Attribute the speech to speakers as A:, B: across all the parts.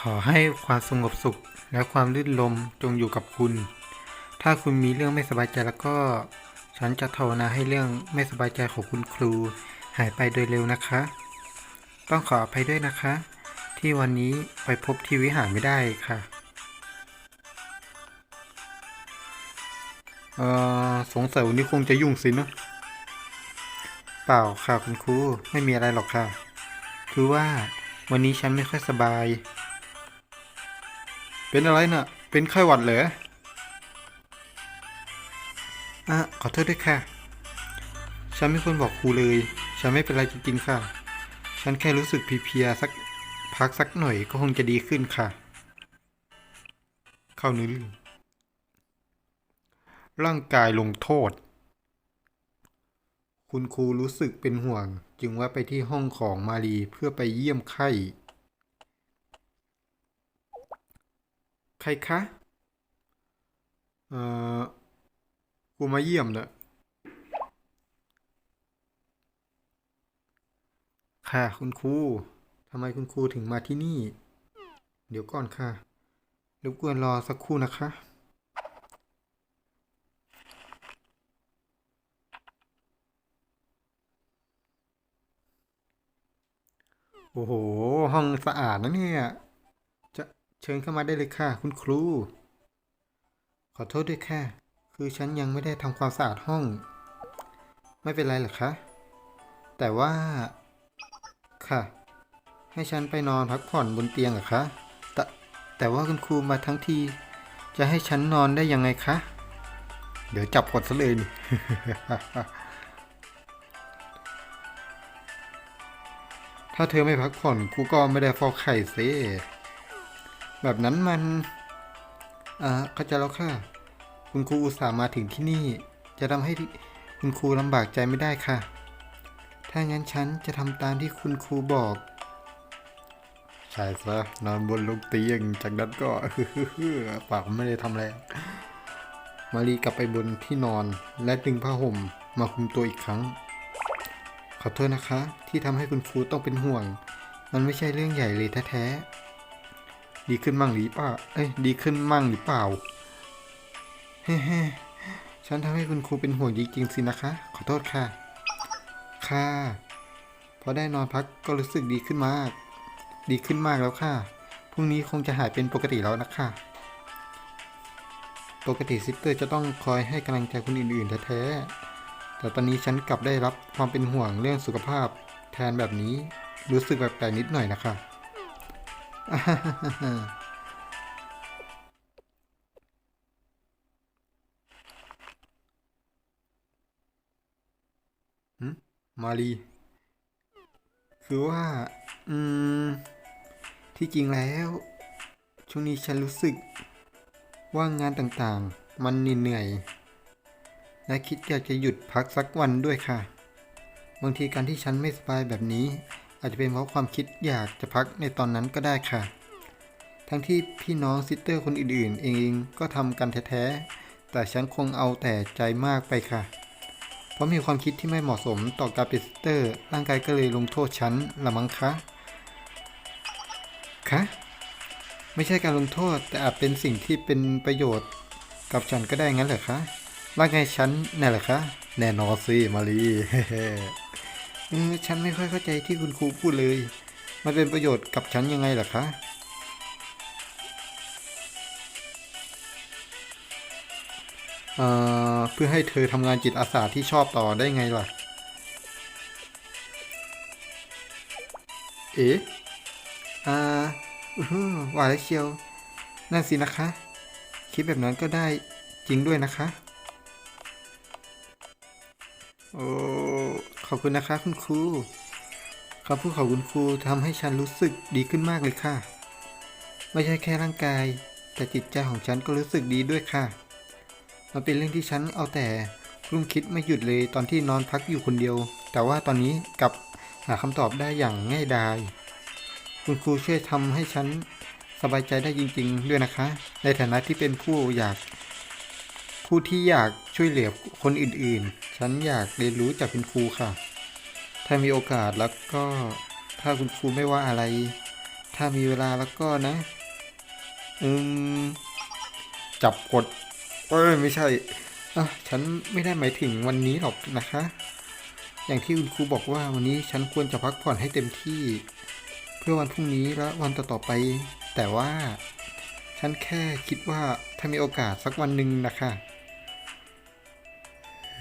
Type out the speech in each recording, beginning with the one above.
A: ขอให้ความสงบสุขและความลื่นลมจงอยู่กับคุณ ถ้าคุณมีเรื่องไม่สบายใจแล้วก็ ฉันจะภาวนาให้เรื่องไม่สบายใจของคุณครู หายไปโดยเร็วนะคะ ต้องขออภัยด้วยนะคะ ที่วันนี้ไปพบที่วิหารไม่ได้ค่ะ เออสงสัยวันนี้คงจะยุ่งสินะ เปล่าค่ะคุณครู ไม่มีอะไรหรอกค่ะ คือว่าวันนี้ฉันไม่ค่อยสบาย เป็นอะไรนะ่ะ เป็นไข้หวัดเหรออะขอโทษด้วยค่ะ ฉันไม่ควรบอกครูเลย ฉันไม่เป็นไรจริงๆค่ะ ฉันแค่รู้สึกเพลียๆสักพักสักหน่อยก็คงจะดีขึ้นค่ะ เข้าเนื้อเรื่องร่างกายลงโทษ คุณครูรู้สึกเป็นห่วง จึงว่าไปที่ห้องของมารีเพื่อไปเยี่ยมไข้ ใครคะเอ่อครูมาเยี่ยมเนอะค่ะคุณครูทำไมคุณครูถึงมาที่นี่ เดี๋ยวก่อนค่ะรบกวนรอสักครู่นะคะ โอ้โห ห้องสะอาดนะเนี่ย เชิญเข้ามาได้เลยค่ะ คุณครู ขอโทษด้วยค่ะ คือฉันยังไม่ได้ทำความสะอาดห้อง ไม่เป็นไรหรอกคะ แต่ว่า ค่ะ ให้ฉันไปนอนพักผ่อนบนเตียงเหรอคะ แต่แต่ว่าคุณครูมาทั้งที จะให้ฉันนอนได้ยังไงคะ เดี๋ยวจับกดซะเลยนี่ถ้าเธอไม่พักผ่อนกูก็ไม่ได้ฟอกไข่เซ แบบนั้นมันอ่าเข้าใจแล้วค่ะ คุณครูอุตส่าห์มาถึงที่นี่ จะทำให้คุณครูลำบากใจไม่ได้ค่ะ ถ้างั้นฉันจะทำตามที่คุณครูบอกใช่ซะนอนบนลูกเตียงจากนั้นก็ปากไม่ได้ทำอะไรมารีกลับไปบนที่นอนและดึงผ้าห่มมาคลุมตัวอีกครั้ง ขอโทษนะคะ ที่ทำให้คุณครูต้องเป็นห่วง มันไม่ใช่เรื่องใหญ่เลยแท้ๆ ดีขึ้นมั่งหรือเปล่า เอ้ย ดีขึ้นมั่งหรือเปล่า เฮ้ๆฉันทำให้คุณครูเป็นห่วงจริงๆสินะคะ ขอโทษค่ะ ค่ะ พอได้นอนพักก็รู้สึกดีขึ้นมาก ดีขึ้นมากแล้วค่ะ พรุ่งนี้คงจะหายเป็นปกติแล้วนะคะ ปกติซิสเตอร์จะต้องคอยให้กำลังใจคนอื่นๆแท้ๆ แต่ตอนนี้ฉันกลับได้รับความเป็นห่วงเรื่องสุขภาพ แทนแบบนี้ รู้สึกแปลกๆนิดหน่อยนะคะ มารีคือว่า อืม ที่จริงแล้ว ช่วงนี้ฉันรู้สึก ว่างงานต่างๆ มันเหนื่อย และคิดอยากจะหยุดพักสักวันด้วยค่ะ บางทีการที่ฉันไม่สบายแบบนี้ อาจจะเป็นเพราะความคิดอยากจะพักในตอนนั้นก็ได้ค่ะ ทั้งที่พี่น้องซิสเตอร์คนอื่นๆ เองก็ทำกันแท้ๆ แต่ฉันคงเอาแต่ใจมากไปค่ะ เพราะมีความคิดที่ไม่เหมาะสมต่อการเป็นซิสเตอร์ ร่างกายก็เลยลงโทษฉันละมั้งคะ คะ ไม่ใช่การลงโทษแต่อาจเป็นสิ่งที่เป็นประโยชน์กับฉันก็ได้งั้นเหรอคะว่าไงฉันแน่เหรอคะ แน่นอนสิมารี เออฉันไม่ค่อยเข้าใจที่คุณครูพูดเลย มันเป็นประโยชน์กับฉันยังไงเหรอคะเอ่อเพื่อให้เธอทำงานจิตอาสาที่ชอบต่อได้ไงล่ะ เอ๊ะอ่าอือหือว่าแล้วเชียว นั่นสินะคะ คิดแบบนั้นก็ได้จริงด้วยนะคะ โอ้ ขอบคุณนะคะคุณครูคำพูดของคุณครูทำให้ฉันรู้สึกดีขึ้นมากเลยค่ะ ไม่ใช่แค่ร่างกาย แต่จิตใจของฉันก็รู้สึกดีด้วยค่ะ มันเป็นเรื่องที่ฉันเอาแต่รุ่งคิดไม่หยุดเลยตอนที่นอนพักอยู่คนเดียว แต่ว่าตอนนี้กลับหาคำตอบได้อย่างง่ายดาย คุณครูช่วยทำให้ฉันสบายใจได้จริง ๆ ด้วยนะคะ ในฐานะที่เป็นผู้อยาก ผู้ที่อยากช่วยเหลือคนอื่น ๆ ฉันอยากเรียนรู้จากคุณครูค่ะ ถ้ามีโอกาสแล้วก็ถ้าคุณครูไม่ว่าอะไร ถ้ามีเวลาแล้วก็นะ อืม จับกดเอ้ยไม่ใช่อะฉันไม่ได้หมายถึงวันนี้หรอกนะคะ อย่างที่คุณครูบอกว่าวันนี้ฉันควรจะพักผ่อนให้เต็มที่ เพื่อวันพรุ่งนี้และวันต่อๆไป แต่ว่า ฉันแค่คิดว่าถ้ามีโอกาสสักวันหนึ่งนะคะ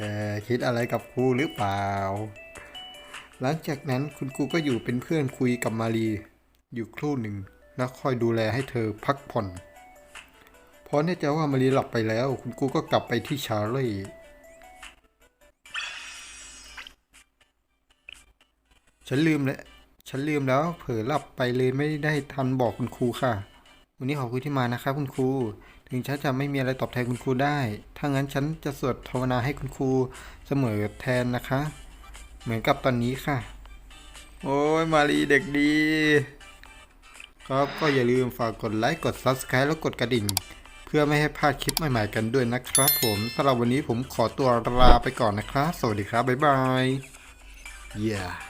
A: ออคิดอะไรกับครูหรือเปล่า หลังจากนั้นคุณครูก็อยู่เป็นเพื่อนคุยกับมารีอยู่ครู่หนึ่งแล้วคอยดูแลให้เธอพักผ่อนพอแน่ใจว่ามารีหลับไปแล้ว คุณครูก็กลับไปที่ชาร์ลีฉันลืมแล้วฉันลืมแล้วเผลอหลับไปเลยไม่ได้ทันบอกคุณครูค่ะ วันนี้ขอบคุณที่มานะครับคุณครู ถึงฉันจะไม่มีอะไรตอบแทนคุณครูได้ ถ้างั้นฉันจะสวดภาวนาให้คุณครูเสมอแทนนะคะ เหมือนกับตอนนี้ค่ะ โอ้ยมารีเด็กดี ครับก็อย่าลืมฝากกดไลค์ กด Subscribe แล้วกดกระดิ่ง เพื่อไม่ให้พลาดคลิปใหม่ๆกันด้วยนะครับผมสำหรับวันนี้ผมขอตัวลาไปก่อนนะครับ สวัสดีครับ บ๊ายบาย yeah